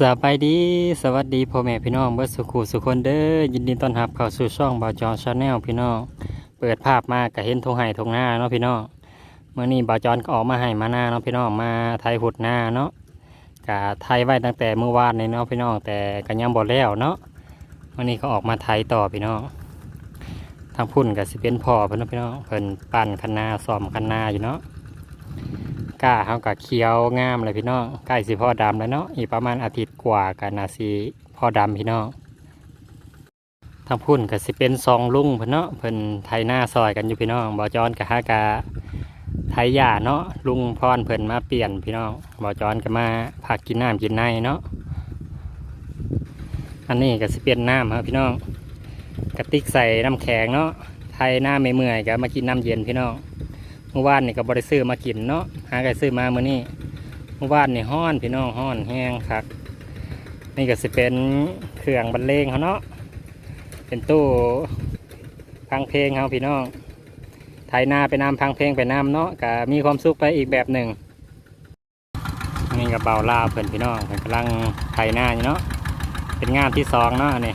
สบายดีสวัสดีพ่อแม่พี่น้องเบิร์สุขุสุคนเด้อยินดีต้อนรับเข้าสู่ช่องบาจอนชาแนลพี่น้องเปิดภาพมาก็เห็นทงไห้ทงหน้าเนาะพี่น้องเมื่อนี้บาจอนก็ออกมาให้มาหน้าเนาะพี่น้องมาไทยหุดหน้าเนาะกะไทยไว้ตั้งแต่เมื่อวานในเนาะพี่น้องแต่ก็ยังบ่แล้วเนาะวันนี้ก็ออกมาไทยต่อพี่น้องทางพุ่นกับสิเป็นพ่อเพิ่นเนาะพี่น้องเพิ่นปั่นคันนาซ้อมคันนาอยู่เนาะ ก้าเขากับเคี้ยวงามเลยพี่น้องใกล้สิพ่อดำแล้วเนาะอีกประมาณอาทิตย์กว่ากันนาสีพ่อดำพี่น้องทางพุ่นก็สิเป็นซองลุงเพิ่นเนาะเพิ่นไทยหน้าซอยกันอยู่พี่น้องบอจอนกับฮากาไทยหญ้าเนาะลุงพรเพิ่นมาเปลี่ยนพี่น้องบอจอนก็มาผักกินน้ำกินในเนาะอันนี้ก็สิเป็นน้ำครับพี่น้องกระติกใส่น้ำแข็งเนาะไทยหน้าไม่เมื่อยก็มากินน้ำเย็นพี่น้อง มื่อวานนี่ก็บริซื้อมากินเนาะหาไก่ซื้อมาเมื่อนี้เมื่อวานนี่ห้อนพี่น้องห้อนแห้งคักนี่ก็สิเป็นเครื่องบรรเลงเขาเนาะเป็นตู้ฟังเพลงเขาพี่น้องไถนาไปน้ำพังเพลงไปน้ำเนาะก็มีความสุขไปอีกแบบหนึ่งนี่กับเบาลาเพื่อนพี่น้องเพิ่นกำลังไถนาอยู่เนาะเป็นงานที่สองเนาะนี่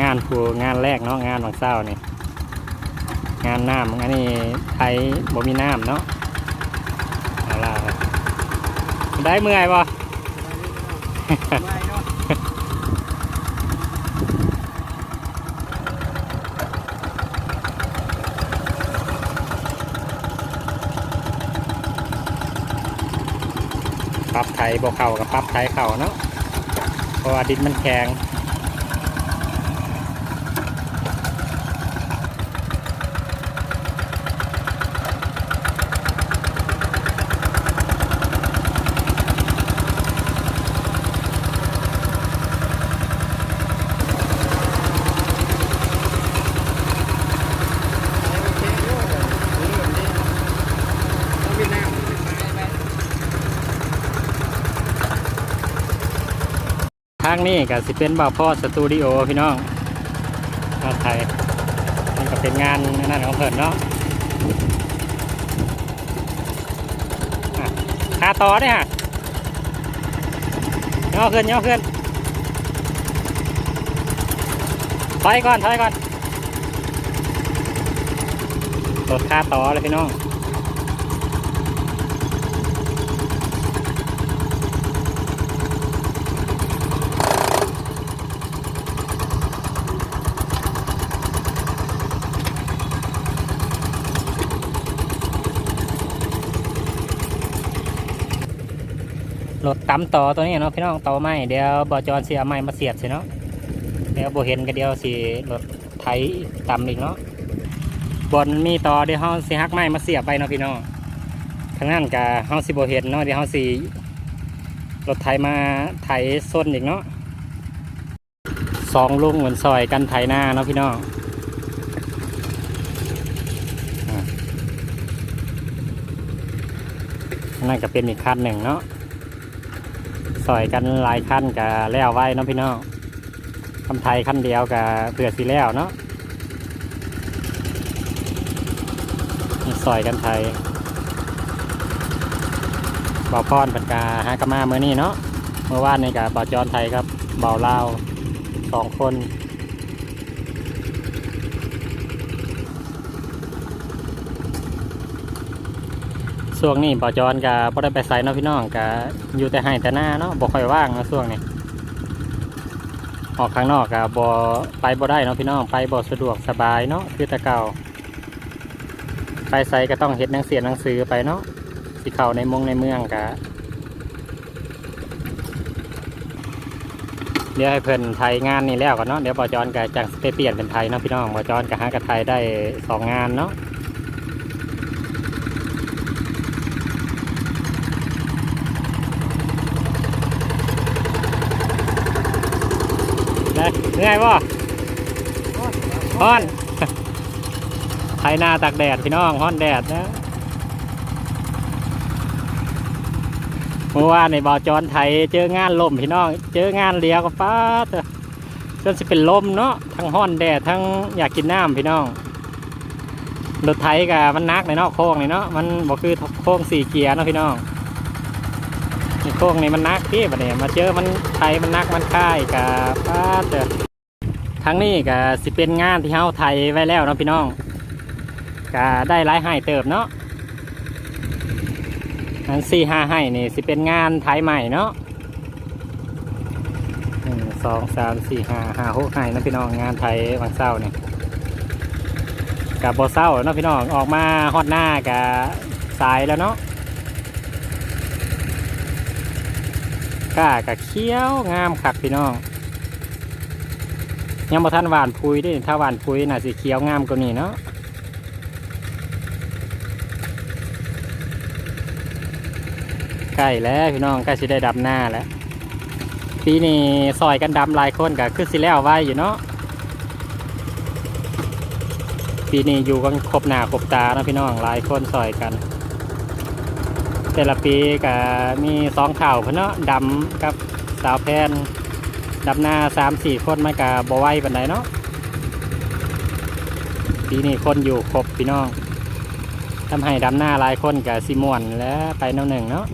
งานผูงานแรกเนาะงานวันเศร้านี่ งานน้ำอันนี้ไทยบ่มีน้ำเนาะเอาล่ะได้เมื่อยบ่ปรับไทยบ่เข่ากับปรับไทยเข่าเนาะเพราะว่าดินมันแข็ง ทางนี้ก็สิเป็นบ่าวพ่อสตูดิโอพี่น้องงาไทยมันก็เป็นงานนั่นของเพิ่นเนาะคาต่อได้ฮะย่อขึ้นย่อขึ้นถอยก่อนถอยก่อนรถคาต่อเลยพี่น้อง รถตำต่อตัวนี้เนาะพี่น้องต่อไม้เดี๋ยวบอจอนเสียไม้มาเสียบสิเนาะเดี๋ยวบเห็นก็เดียวสิรถไถตำอีกเนาะบนมีต่อเดี๋ยวเฮาสิฮักไม้มาเสียบไปเนาะพี่น้องทางนั้นกะเฮาสิบเห็นเนาะเดี๋ยวเฮาสิรถไถมาไถส้นอีกเนาะสองลุงเหมือนซอยกันไถหน้าเนาะพี่น้องอะอันนั่นก็เป็นอีกคันหนึ่งเนาะ ซอยกันหลายขั้นกับแล้วไว้น้องพี่น้องคำไทยขั้นเดียวกับเผื่อสีแล้วเนาะนี่ซอยกันไทยบ่าวพรปันกาฮากามาเมื่อนี้เนาะเมื่อวานนี่กับบ่าวจอนไทยครับบ่าวลาวสองคน ช่วงนี้บ่าวจอนกับบ่ได้ไปใส่เนาะพี่น้องกับอยู่แต่ให้แต่หน้าเนาะบ่ค่อยว่างเนาะช่วงนี้ออกข้างนอกกับบ่ไปบ่ได้เนาะพี่น้องไปบ่สะดวกสบายเนาะคือต่เก่าไปใส่ก็ต้องเฮ็ดหนังเสียหนังสือไปเนาะสิเข้าในมงในเมืองกะเดี๋ยวให้เพิ่นไทยงานนี่แล้วกันเนาะเดี๋ยวบ่าวจอนกับจังไปเปลี่ยนเป็นไทยเนาะพี่น้องบ่าจอนกับหากับไทยได้สองงานเนาะ เหนื่อยป่ะฮ้อนไทยนาตากแดดพี่น้องฮ้อนแดดนะเมื่อวานในบ่อจอนไทยเจองานลมพี่น้อง เจองานเลี้ยวก็ฟ้าเถอะจนสิเป็นลมเนาะทั้งฮ้อนแดดทั้งอยากกินน้ำพี่น้องรถไทยกับมันนักในเนาะโค้งในเนาะมันบอกคือโค้งสี่เกียร์เนาะพี่น้อง โค้งนี่มันนักที่บัดนี้มาเจอมันไทยมันนักมันค่ายกับป้าเตอทั้งนี้ก็สิเป็นงานที่เฮาไทยไว้แล้วเนาะพี่น้องก็ได้หลายให้เติบเนาะอันสี่ห้าให้นี่สิเป็นงานไทยใหม่เนาะหนึ่งสองสามสี่ห้าห้าหกให้เนาะพี่น้องงานไทยวันเสาร์นี่กับบเศร้าเนาะพี่น้องออกมาฮอดหน้ากับสายแล้วเนาะ ก้ากับเขี้ยวงามคักพี่น้องยังบ่ทันหวานพุยเดิถ้าหวานพุยน่าสิเขียวงามกว่านี้เนาะใกล้แล้วพี่น้องใกล้สิได้ดำหน้าแล้วปีนี้ซอยกันดำหลายคนก็คือสิแล้วไว้อยู่เนาะปีนี้อยู่กันครบหน้าครบตานะพี่น้องหลายคนซอยกัน แต่ละปีก็มีสองข่าวเพิ่นเนาะดำกับสาวแพนดำหน้าสามสี่คนมันก็บ่ไหวปานใดเนาะปีนี้คนอยู่ครบพี่น้องทำให้ดำหน้าหลายคนกับซีมวนและไปแนวหนึ่งเนาะ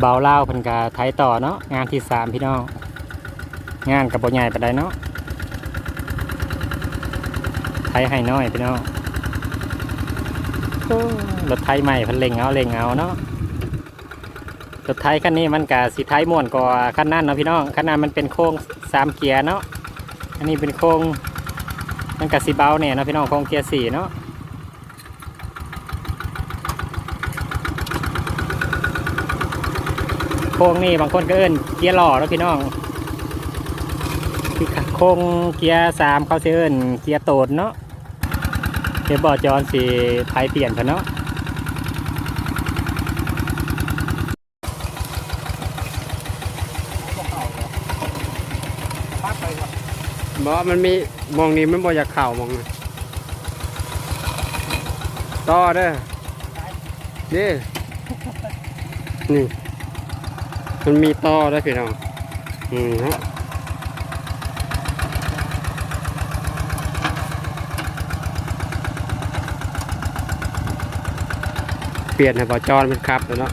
เบาเล่าวเพิ่นกาไทยต่อเนาะงานที่สามพี่น้องงานกับบ่ใหญ่ปานใดเนาะไทยให้น้อยพี่น้องโอ้รถไทยใหม่เพิ่นเล่งเอาเล่งเอาเนาะรถไทยคันนี้มันกาสีไทยม่วนกว่าคันนั้นเนาะพี่น้องคันนั้นมันเป็นโค้งสามเกียร์เนาะอันนี้เป็นโค้งมันกาสีเบาเนี่ยเนาะพี่น้องโค้งเกียร์สี่เนาะ โค้งนี่บางคนก็เอิ้นเกียร์หล่อแล้วพี่น้องที่โค้งเกียร์สามเขาสิเอิ้นเกียร์โตดเนาะเดี๋ยวบอจอนสิไทยเปลี่ยนกันเนาะบอกว่ามันมีมองนี้มันบ่อยากเข่ามองต่อเด้อนี่นี่ มันมีต่อได้พี่น้องอืมฮะเปลี่ยนให้บอจอนเป็นครับแล้วเนาะ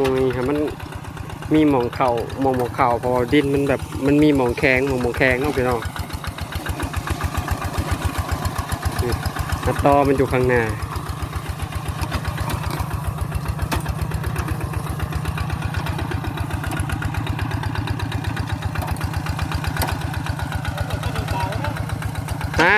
มองนี้ครับมันมีหมองเข่าหมองหมองเข่าพอดินมันแบบมันมีหมองแข็งหมองหมองแข็งเนาะพี่น้องนี่แล้วตอมันอยู่ข้างหน้าฮะ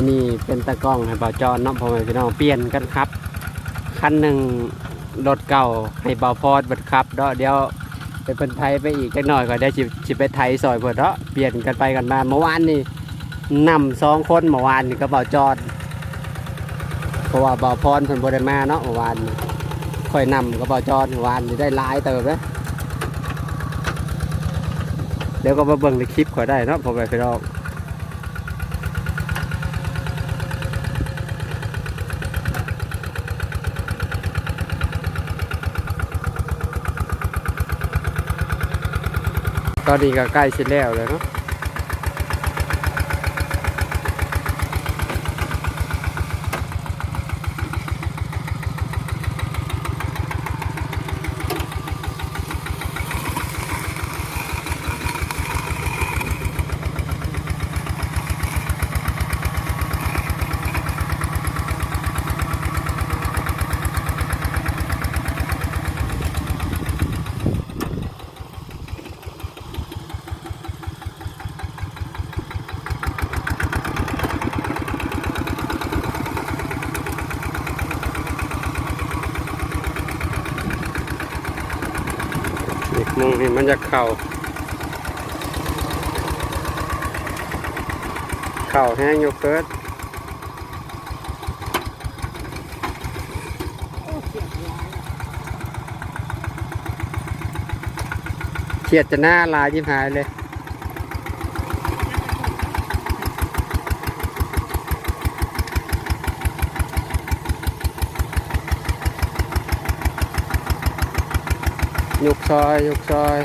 มันนี่เป็นตะกล้องให้บ่าจอนเนาะพ่อแม่พี่น้องเปลี่ยนกันครับคันหนึ่งรถเก่าให้บ่าพอดเบัดครับเนาะเดี๋ยวไปเป็นไทยไปอีกจักหน่อยก็ได้สิสิไปไทยซอยเพิ่นเนาะเปลี่ยนกันไปกันมาเมื่อวานนี่นำสองคนเมื่อวานนี่ก็เบาจอดเพราะว่าเบาพรเพิ่นบ่ได้มาเนาะเมื่อวานค่อยนำก็เบาจอดเมื่อวานนี่ได้หลายเติบเลยเดี๋ยวก็มาเบิ่งในคลิปขอยได้เนาะพอไปพี่น้อง ตอนนี้ก็ใกล้เสร็จแล้วเลยเนาะ นี่มันจะเข่าเข่าแห้งโยเกิร์ดเฉียดจะหน้าลายยิ้มหายเลย ยุกซอยยุกซอย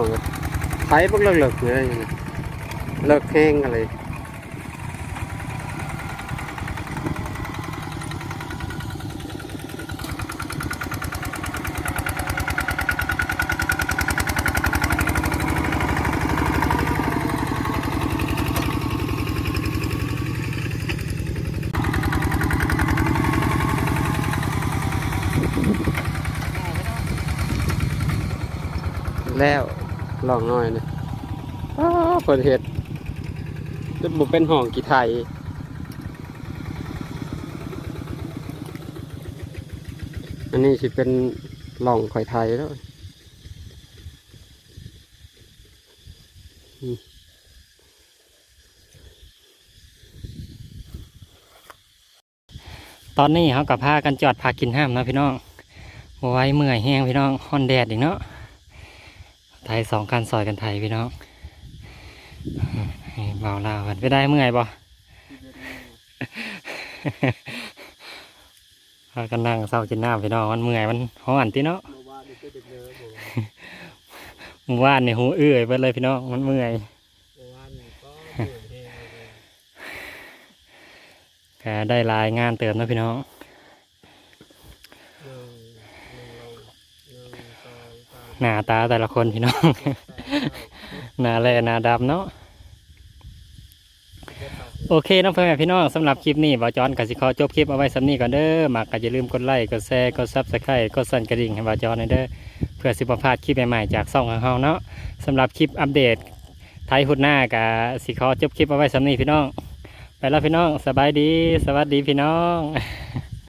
ห ลกยิ้มหายเลยพี่น้องเอ้ย ไปพวกเลิกเลิกๆเลยเลิกแห้งอะไรแล้วล องหน่อยนะเปิดเห็ดจะบุเป็นห้องกี่ไทยอันนี้สิเป็นหล่องข่อยไทยแล้วตอนนี้เขากับพากันจอดพากินห้ามนะพี่น้องไว้เมื่อยแห้งพี่น้องฮอนแดดอีกเนาะ ไทยสองคันซอยกันไทยพี่น้องเบาลาวกันไปได้เมื่อยบ่พากันนั่งเศร้ากินน้ำพี่น้องมันเมื่อยมันห้อนที่เนาะเมื่อวานนี่หูเอื้อยไปเลยพี่น้องมันเมื่อยก็ได้รายงานเติมนะพี่น้อง หน้าตาแต่ละคนพี่น้อง หน้าแลหน้าดำเนาะโอเคน้องเพื่อนพี่น้องสำหรับคลิปนี้บาจอนกสิขอจบคลิปเอาไว้สำนี้ก่อนเด้อมากก็อย่าลืมกดไลค์กดแชร์กดซับสไครต์กดสั่นกระดิ่งให้บาจอนหน่อยเด้อเพื่อสิบประพลาดคลิปใหม่ๆจากซ่องของเฮาเนาะสำหรับคลิปอัปเดตไทยหุดหน้ากับสิขอจบคลิปเอาไว้สำนี้พี่น้อง ไปแล้วพี่น้องสบายดี สวัสดีพี่น้อง